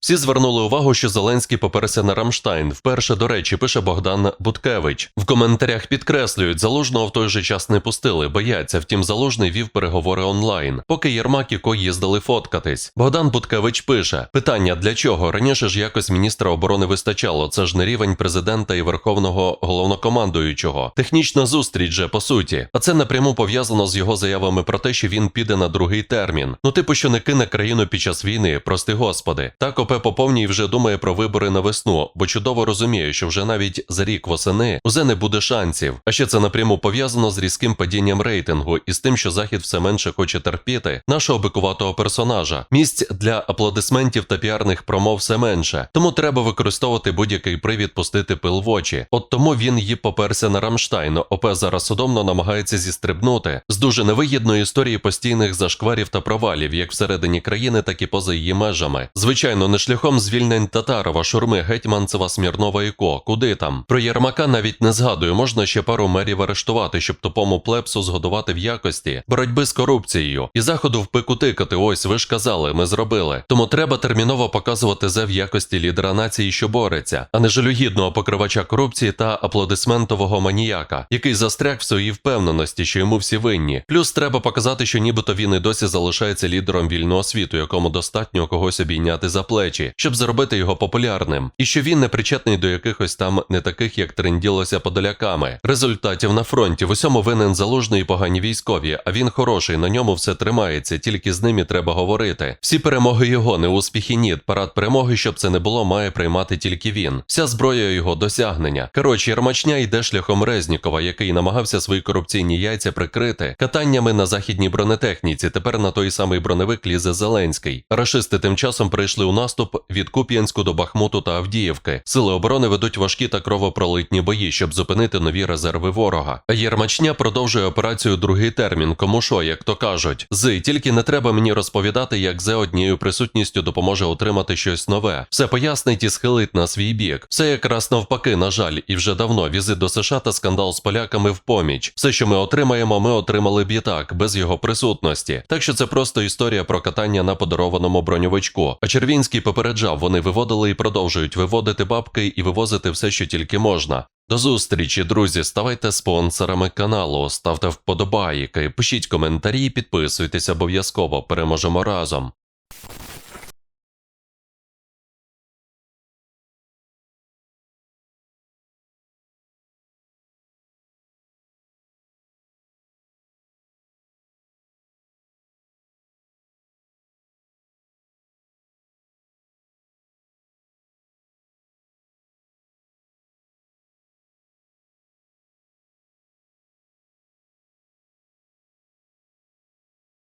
Всі звернули увагу, що Зеленський поперся на Рамштайн. Вперше, до речі, пише Богдан Буткевич. В коментарях підкреслюють, залужного в той же час не пустили, бояться. Втім, залужний вів переговори онлайн. Поки Єрмак і Ко їздили фоткатись. Богдан Буткевич пише: питання для чого? Раніше ж якось міністра оборони вистачало. Це ж не рівень президента і верховного головнокомандуючого. Технічна зустріч же по суті. А це напряму пов'язано з його заявами про те, що він піде на другий термін. Ну, типу, що не кине країну під час війни, прости господи. Так ОП Поповній вже думає про вибори на весну, бо чудово розуміє, що вже навіть за рік восени узе не буде шансів. А ще це напряму пов'язано з різким падінням рейтингу і з тим, що захід все менше хоче терпіти нашого бикуватого персонажа. Місць для аплодисментів та піарних промов все менше. Тому треба використовувати будь-який привід пустити пил в очі. От тому він її поперся на Рамштайн. ОП зараз судомно намагається зістрибнути з дуже невигідної історії постійних зашкварів та провалів, як всередині країни, так і поза її межами. Звичайно, не шляхом звільнень Татарова, Шурми, Гетьманцева, Смірнова і Ко. Куди там? Про Єрмака навіть не згадую. Можна ще пару мерів арештувати, щоб тупому плепсу згодувати в якості боротьби з корупцією і заходу в пику тикати. Ось ви ж казали, ми зробили. Тому треба терміново показувати зе в якості лідера нації, що бореться, а не жалюгідного покривача корупції та аплодисментового маніяка, який застряг в своїй впевненості, що йому всі винні. Плюс треба показати, що нібито він і досі залишається лідером вільного світу, якому достатньо когось обійняти за плечі, щоб зробити його популярним, і що він не причетний до якихось там не таких, як тренділося подоляками. Результатів на фронті в усьому винен залужний і погані військові, а він хороший, на ньому все тримається, тільки з ним і треба говорити. Всі перемоги його, не успіхи ні. Парад перемоги, щоб це не було, має приймати тільки він. Вся зброя його досягнення. Коротше, Єрмачня йде шляхом Резнікова, який намагався свої корупційні яйця прикрити катаннями на західній бронетехніці. Тепер на той самий броневик лізе Зеленський. Рашисти тим часом прийшли у наступ від Куп'янську до Бахмуту та Авдіївки. Сили оборони ведуть важкі та кровопролитні бої, щоб зупинити нові резерви ворога. Єрмачня продовжує операцію другий термін. Кому що, як то кажуть, з тільки не треба мені розповідати, як зе однією присутністю допоможе отримати щось нове. Все пояснить і схилить на свій бік. Все якраз навпаки, на жаль, і вже давно візит до США та скандал з поляками в поміч. Все, що ми отримаємо, ми отримали б і так, без його присутності. Так що це просто історія про катання на подарованому броньовичку. А Червінський попереджав, вони виводили і продовжують виводити бабки і вивозити все, що тільки можна. До зустрічі, друзі. Ставайте спонсорами каналу, ставте вподобайки, пишіть коментарі, підписуйтесь обов'язково. Переможемо разом.